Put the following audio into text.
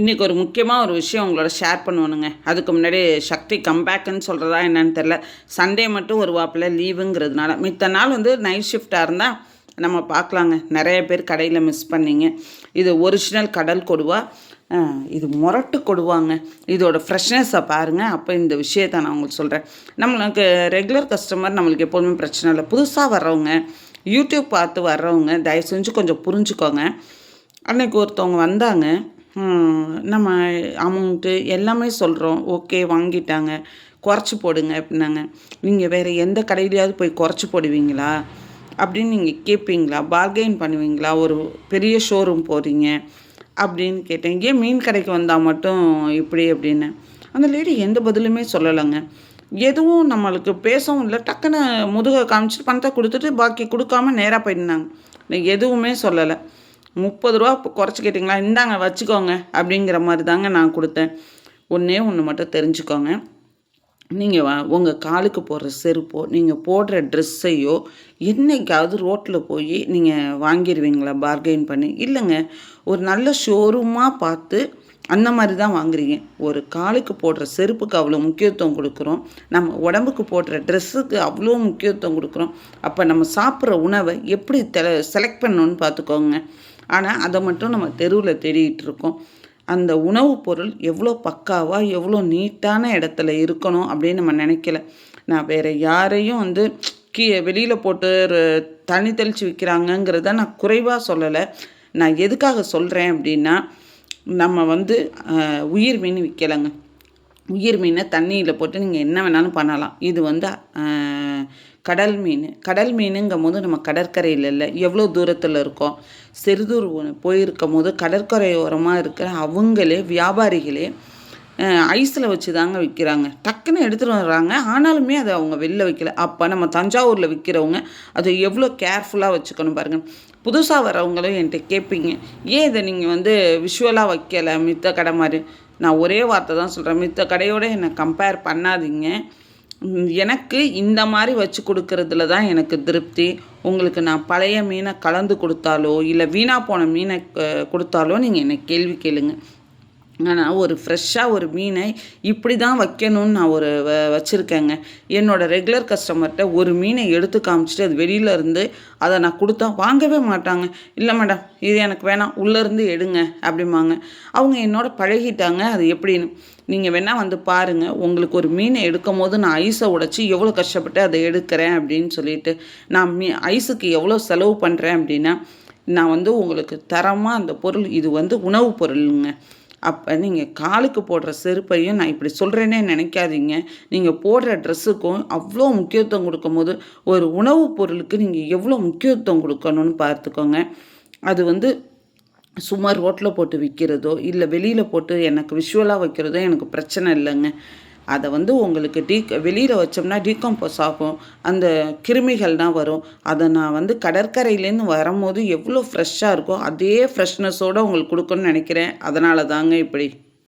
இன்றைக்கி ஒரு முக்கியமாக ஒரு விஷயம் உங்களோட ஷேர் பண்ணுவானுங்க. அதுக்கு முன்னாடி சக்தி கம்பேக்குன்னு சொல்கிறதா என்னன்னு தெரில சண்டே மட்டும் ஒரு வாப்பில் லீவுங்கிறதுனால மித்த நாள் வந்து நைட் ஷிஃப்டாக இருந்தால் நம்ம பார்க்கலாங்க. நிறைய பேர் கடையில் மிஸ் பண்ணிங்க. இது ஒரிஜினல் கடல் கொடுவா. இது முரட்டு கொடுவாங்க. இதோட ஃப்ரெஷ்னஸை பாருங்கள் அப்போ இந்த விஷயத்தை நான் உங்களுக்கு சொல்கிறேன் நம்மளுக்கு ரெகுலர் கஸ்டமர் நம்மளுக்கு எப்போதுமே பிரச்சனை இல்லை. புதுசாக வர்றவங்க யூடியூப் பார்த்து வர்றவங்க தயவு செஞ்சு கொஞ்சம் புரிஞ்சுக்கோங்க. அன்றைக்கி ஒருத்தவங்க வந்தாங்க. நம்ம அமௌண்ட்டு எல்லாமே சொல்கிறோம் ஓகே வாங்கிட்டாங்க. குறைச்சி போடுங்க அப்படின்னாங்க. நீங்கள் வேறு எந்த கடையிலையாவது போய் குறைச்சி போடுவீங்களா? அப்படின்னு நீங்கள் கேட்பீங்களா பார்கெயின் பண்ணுவீங்களா? ஒரு பெரிய ஷோரூம் போகிறீங்க அப்படின்னு கேட்டேன். ஏன் மீன் கடைக்கு வந்தால் மட்டும் இப்படி அப்படின்னு? அந்த லேடி எந்த பதிலுமே சொல்லலைங்க. எதுவும் நம்மளுக்கு பேசவும் இல்லை. டக்குன்னு முதுகை காமிச்சிட்டு பணத்தை கொடுத்துட்டு பாக்கி கொடுக்காம நேராக போயிருந்தாங்க எதுவுமே சொல்லலை. முப்பது ரூபா இப்போ குறைச்சி கேட்டிங்களா? இந்தாங்க வச்சுக்கோங்க அப்படிங்கிற மாதிரி தாங்க நான் கொடுத்தேன். ஒன்றே ஒன்று மட்டும் தெரிஞ்சுக்கோங்க. நீங்கள் வா உங்கள் காலுக்கு போடுற செருப்போ நீங்கள் போடுற ட்ரெஸ்ஸையோ என்னைக்காவது ரோட்டில் போய் நீங்கள் வாங்கிடுவீங்களா பார்கெயின் பண்ணி? இல்லைங்க. ஒரு நல்ல ஷோரூமாக பார்த்து அந்த மாதிரி தான் வாங்குறீங்க. ஒரு காலுக்கு போடுற செருப்புக்கு அவ்வளோ முக்கியத்துவம் கொடுக்குறோம். நம்ம உடம்புக்கு போடுற ட்ரெஸ்ஸுக்கு அவ்வளோ முக்கியத்துவம் கொடுக்குறோம். அப்போ நம்ம சாப்பிட்ற உணவை எப்படி தெ செலக்ட் பண்ணணும்னு பார்த்துக்கோங்க. ஆனால் அதை மட்டும் நம்ம தெருவில் தேடிகிட்டு இருக்கோம். அந்த உணவுப் பொருள் எவ்வளோ பக்காவாக எவ்வளோ நீட்டான இடத்துல இருக்கணும் அப்படின்னு நம்ம நினைக்கல. நான் வேறு யாரையும் வந்து கீ வெளியில் போட்டு தண்ணி தெளித்து விற்கிறாங்கங்கிறத நான் குறைவாக சொல்லலை. நான் எதுக்காக சொல்கிறேன் அப்படின்னா நம்ம வந்து உயிர் மீன் விற்கலைங்க உயிர் மீனை தண்ணியில் போட்டு நீங்கள் என்ன வேணாலும் பண்ணலாம். இது வந்து கடல் மீன். கடல் மீனுங்கும் போது நம்ம கடற்கரையில் இல்லை எவ்வளோ தூரத்தில் இருக்கோம்? சிறுதூர் போயிருக்கும் போது கடற்கரையோரமாக இருக்கிற அவங்களே வியாபாரிகளே ஐஸில் வச்சு தாங்க விற்கிறாங்க டக்குன்னு எடுத்துகிட்டு வர்றாங்க. ஆனாலுமே அதை அவங்க வெளில வைக்கல. அப்போ நம்ம தஞ்சாவூரில் விற்கிறவங்க அதை எவ்வளோ கேர்ஃபுல்லாக வச்சுக்கணும் பாருங்கள் புதுசாக வரவங்களும் என்கிட்ட கேட்பீங்க ஏன் இதை நீங்கள் வந்து விஷுவலாக வைக்கலை? மித்த கடை மாதிரி. நான் ஒரே வார்த்தை தான் சொல்கிறேன் மித்த கடையோட என்னை கம்பேர் பண்ணாதீங்க. எனக்கு இந்த மாதிரி வச்சு கொடுக்கறதுல தான் எனக்கு திருப்தி. உங்களுக்கு நான் பழைய மீனை கலந்து கொடுத்தாலோ இல்லை வீணாக போன மீனை கொடுத்தாலோ நீங்கள் என்னை கேள்வி கேளுங்கள் ஆனால் ஒரு ஃப்ரெஷ்ஷாக ஒரு மீனை இப்படி தான் வைக்கணும்னு நான் ஒரு வ வச்சுருக்கேங்க. என்னோடய ரெகுலர் கஸ்டமர்கிட்ட ஒரு மீனை எடுத்து காமிச்சிட்டு அது வெளியில இருந்து அதை நான் கொடுத்தா வாங்கவே மாட்டாங்க. இல்லை மேடம் இது எனக்கு வேணாம் உள்ளேருந்து எடுங்க அப்படிம்பாங்க. அவங்க என்னோட பழகிட்டாங்க. அது எப்படின்னு நீங்கள் வேணால் வந்து பாருங்கள் உங்களுக்கு ஒரு மீனை எடுக்கும் போது நான் ஐஸை உடைச்சி எவ்வளோ கஷ்டப்பட்டு அதை எடுக்கிறேன் அப்படின்னு சொல்லிட்டு நான் மீ ஐஸுக்கு எவ்வளோ செலவு பண்ணுறேன் அப்படின்னா நான் வந்து உங்களுக்கு தரமாக அந்த பொருள் இது வந்து உணவுப் பொருளுங்க. அப்போ நீங்கள் காலுக்கு போடுற செருப்பையும் நான் இப்படி சொல்கிறேனே நினைக்காதீங்க. நீங்கள் போடுற ட்ரெஸ்ஸுக்கும் அவ்வளோ முக்கியத்துவம் கொடுக்கும்போது ஒரு உணவுப் பொருளுக்கு நீங்கள் எவ்வளோ முக்கியத்துவம் கொடுக்கணும்னு பார்த்துக்கோங்க. அது வந்து சும்மா ரோட்டில் போட்டு விற்கிறதோ இல்லை வெளியில் போட்டு எனக்கு விஷுவலாக வைக்கிறதோ எனக்கு பிரச்சனை இல்லைங்க. அதை வந்து உங்களுக்கு டீ வெளியில் வச்சோம்னா டீகம்போஸ் ஆகும். அந்த கிருமிகள் தான் வரும். அதை நான் வந்து கடற்கரையிலேருந்து வரும்போது எவ்வளோ ஃப்ரெஷ்ஷாக இருக்கோ அதே ஃப்ரெஷ்னஸோடு உங்களுக்கு கொடுக்கணும்னு நினைக்கிறேன். அதனால தாங்க இப்படி.